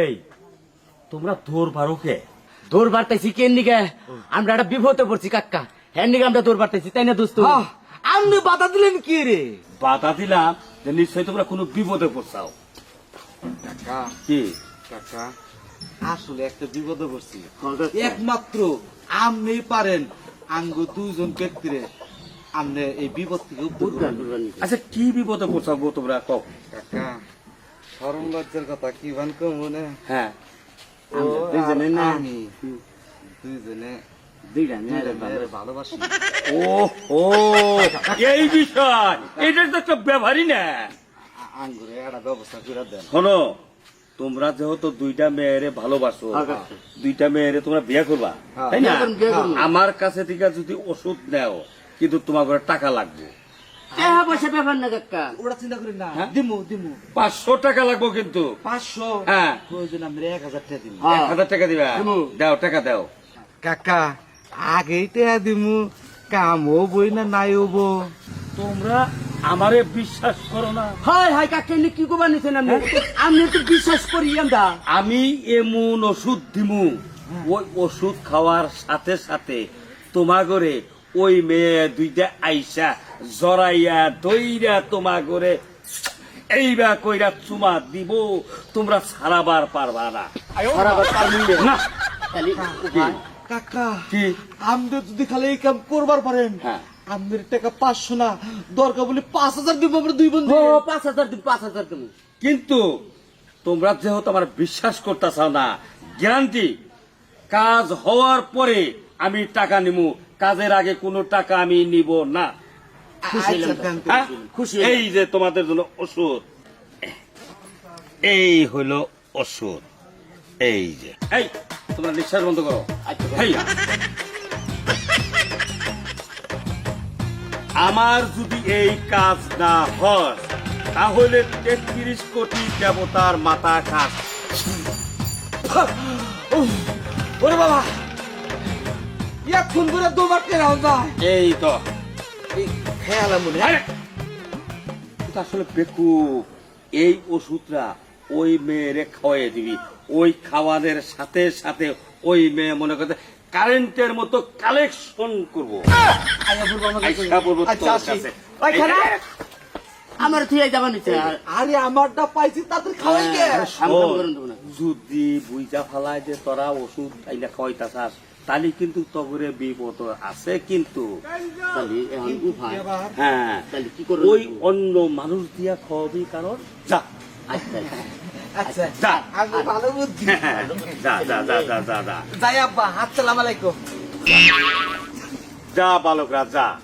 এই তোমরা দৌড় পারো কে? দৌড় কেন নিকে আমরা একটা বিপদে পড়ছি কাকা হ্যাঁ নিকে আমরা দৌড় বাড়তেছি তাই না দোস্ত? আপনি বাধা দিলেন কি রে? বাধা দিলাম যে নিশ্চয়ই তোমরা কোনো বিপদে পড়ছাও। কাকা কি? কাকা আসলে একটা বিপদে পড়ছি। একমাত্র আপনি পারেন আঙ্গ দুইজন ব্যক্তিরে আপনি এই বিপদ থেকে আচ্ছা কি বিপদে পড়ছাও গো তোমরা? কাকা সরম লজ্জার কথা কি বান মনে? হ্যাঁ। আমরা দুইজনে না? আমি। দুইজনে। দুইটা দুইটা ভালোবাসি। ও ও এই বিষয়। এটা তো একটা ব্যবহারই না। আঙ্গুরে একটা ব্যবস্থা করে দেন। শোনো তোমরা যেহেতু দুইটা মেয়েরে ভালোবাসো দুইটা মেয়েরে তোমরা বিয়ে করবা হ্যাঁ। তাই না। আমার কাছে থেকে যদি ওষুধ নেও কিন্তু তোমার ঘরে টাকা লাগবে। টাকা পয়সা ব্যাপার না কাকা ওরা চিন্তা করি না। হ্যাঁ? দিমু দিমু। পাঁচশো টাকা লাগবে কিন্তু। পাঁচশো? হ্যাঁ। প্রয়োজন আমরা এক হাজার টাকা দিমু। হ্যাঁ। এক হাজার টাকা দিবা? দাও টাকা দাও। কাকা আগেই টাকা দিমু। কাম না নাই হব? তোমরা আমারে বিশ্বাস করো না। হয় হয় কাকা কি করবার নিছেন আপনি? আপনি তো বিশ্বাস করি আমরা। আমি এমন ওষুধ দিমু। ওই ওষুধ খাওয়ার সাথে সাথে তোমার ঘরে ওই মেয়ে দুইটা আইসা জরাইয়া দইরা তোমার ঘরে এইবা কইরা চুমা দিব তোমরা সারাবার পারবা না? কাকা কি? আপনি যদি খালি এই কাম করবার পারেন হ্যাঁ। আমাদের টাকা পাঁচশো না দরকার বলে পাঁচ হাজার দিব আমরা দুই বন্ধু। পাঁচ হাজার দিন পাঁচ হাজার দিন কিন্তু তোমরা যেহেতু আমার বিশ্বাস করতেছাও না গ্যারান্টি কাজ হওয়ার পরে আমি টাকা নিমু। কাজের আগে কোনো টাকা আমি নিব না। খুশি আচ্ছা। হ্যাঁ? এই যে তোমাদের জন্য ওষুধ। এই হলো ওষুধ। এই যে। এই তোমরা নিঃশ্বাস বন্ধ করো। আচ্ছা। আমার যদি এই কাজ না হয় তাহলে তেত্রিশ কোটি দেবতার মাথা খাস ওরে বাবা! ইয়া খুন করে দুবার যায়। এই তো। খেয়াল মনে আরে, আসলে এই ওই মেয়েরে খাওয়াই দিবি। ওই খাওয়াদের সাথে সাথে ওই মেয়ে মনে করতে কারেন্টের মতো কালেকশন করব। আচ্ছা। ওই খানা আমার যাবা নিচ্ছে আরে আমারটা পাইছি তাদের খাওয়াই হ্যাঁ। যদি বুঝা ফালায় যে তোরা ওষুধ খাইলে খাওয়াইতাছাস তাহলে কিন্তু তগরে বিপদ আছে কিন্তু হ্যাঁ কি করব? ওই অন্য মানুষ দিয়া খাওয়াবি কারণ যা। যা বালকরা যা।